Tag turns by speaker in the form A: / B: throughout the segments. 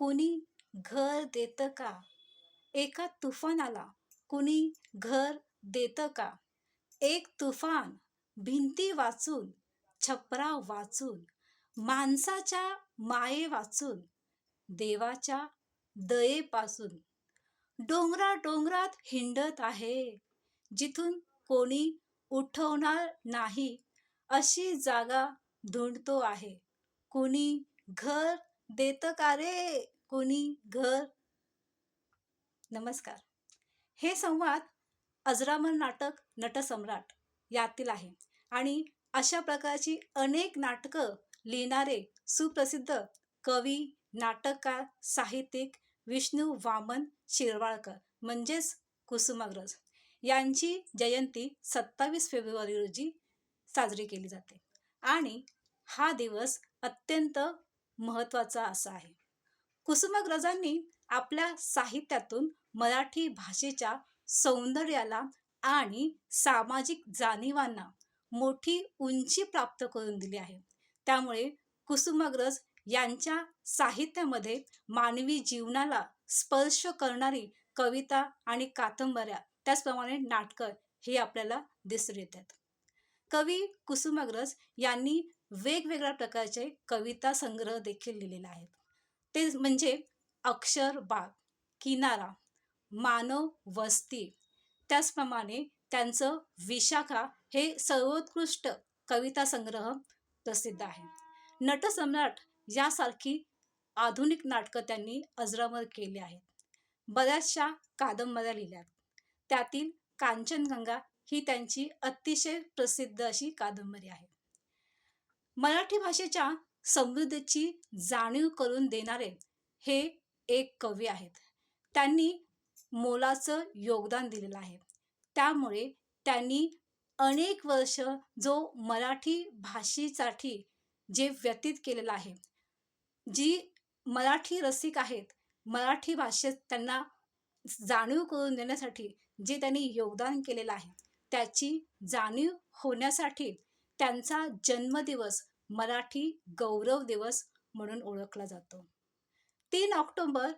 A: कुणी घर देतं का? एका तुफानाला कुणी घर देतं का? एक तुफान भिंती वाचून छपरा वाचून माणसाच्या माये वाचून देवाच्या दयेपासून. डोंगरा डोंगरात हिंडत आहे. जिथून कोणी उठवणार नाही अशी जागा धुंडतो आहे. कुणी घर देत का रे कोणी घर? नमस्कार. हे संवाद अजरामर नाटक नटसम्राट यातील आहे आणि अशा प्रकारची अनेक नाटकं लिहिणारे सुप्रसिद्ध कवी नाटककार साहित्यिक विष्णू वामन शिरवाळकर म्हणजेच कुसुमाग्रज यांची जयंती सत्तावीस फेब्रुवारी रोजी साजरी केली जाते आणि हा दिवस अत्यंत महत्त्वाचा असा आहे. कुसुमाग्रजांनी आपल्या साहित्यातून मराठी भाषेच्या सौंदर्याला आणि सामाजिक जाणीवांना मोठी उंची प्राप्त करून दिली आहे. त्यामुळे कुसुमाग्रज यांच्या साहित्यामध्ये मानवी जीवनाला स्पर्श करणारी कविता आणि कादंबऱ्या त्याचप्रमाणे नाटकं हे आपल्याला दिसून येतात. कवी कुसुमाग्रज यांनी वेगवेगळ्या प्रकारचे कविता संग्रह देखील लिहिलेले आहेत. ते म्हणजे अक्षर बाग किनारा मानव वस्ती. त्याचप्रमाणे त्यांचं विशाखा हे सर्वोत्कृष्ट कविता संग्रह प्रसिद्ध आहे. नटसम्राट यासारखी आधुनिक नाटकं त्यांनी अजरामर केली आहेत. बऱ्याचशा कादंबऱ्या लिहिल्या त्यातील कांचनगंगा ही त्यांची अतिशय प्रसिद्ध अशी कादंबरी आहे. मराठी भाषेच्या समृद्धीची जाणीव करून देणारे हे एक कवी आहेत. त्यांनी मोलाचं योगदान दिलेलं आहे. त्यामुळे त्यांनी अनेक वर्ष जो मराठी भाषेसाठी जे व्यतीत केलेलं आहे जी मराठी रसिक आहेत मराठी भाषेत त्यांना जाणीव करून देण्यासाठी जे त्यांनी योगदान केलेलं आहे त्याची जाणीव होण्यासाठी त्यांचा जन्मदिवस मराठी गौरव दिवस म्हणून ओळखला जातो. तीन ऑक्टोंबर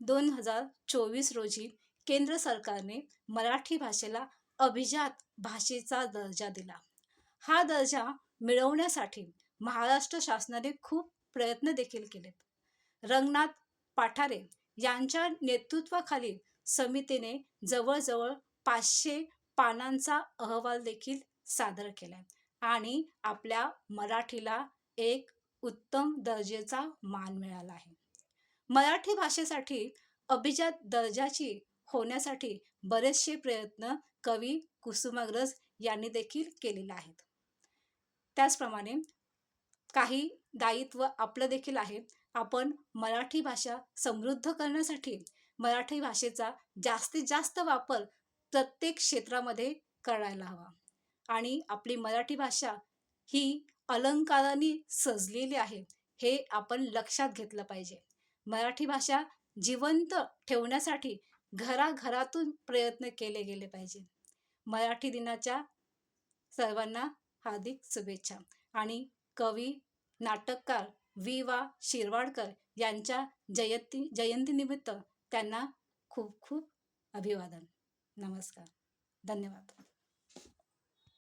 A: दोन हजार चोवीस रोजी केंद्र सरकारने मराठी भाषेला अभिजात भाषेचा दर्जा दिला. हा दर्जा मिळवण्यासाठी महाराष्ट्र शासनाने खूप प्रयत्न देखील केलेत. रंगनाथ पाठारे यांच्या नेतृत्वाखाली समितीने जवळजवळ पाचशे पानांचा अहवाल देखील सादर केलाय. आणि आपल्या मराठीला एक उत्तम दर्जेचा मान मिळाला आहे. मराठी भाषेसाठी अभिजात दर्जाची होण्यासाठी बरेचसे प्रयत्न कवी कुसुमाग्रज यांनी देखील केलेले आहेत. त्याचप्रमाणे काही दायित्व आपलं देखील आहे. आपण मराठी भाषा समृद्ध करण्यासाठी मराठी भाषेचा जास्तीत जास्त वापर प्रत्येक क्षेत्रामध्ये करायला हवा. आणि आपली मराठी भाषा ही अलंकाराने सजलेली आहे हे आपण लक्षात घेतलं पाहिजे. मराठी भाषा जिवंत ठेवण्यासाठी घराघरातून प्रयत्न केले गेले पाहिजे. मराठी दिनाच्या सर्वांना हार्दिक शुभेच्छा. आणि कवी नाटककार वि वा. शिरवाडकर यांच्या जयंती जयंतीनिमित्त त्यांना खूप खूप अभिवादन. नमस्कार. धन्यवाद.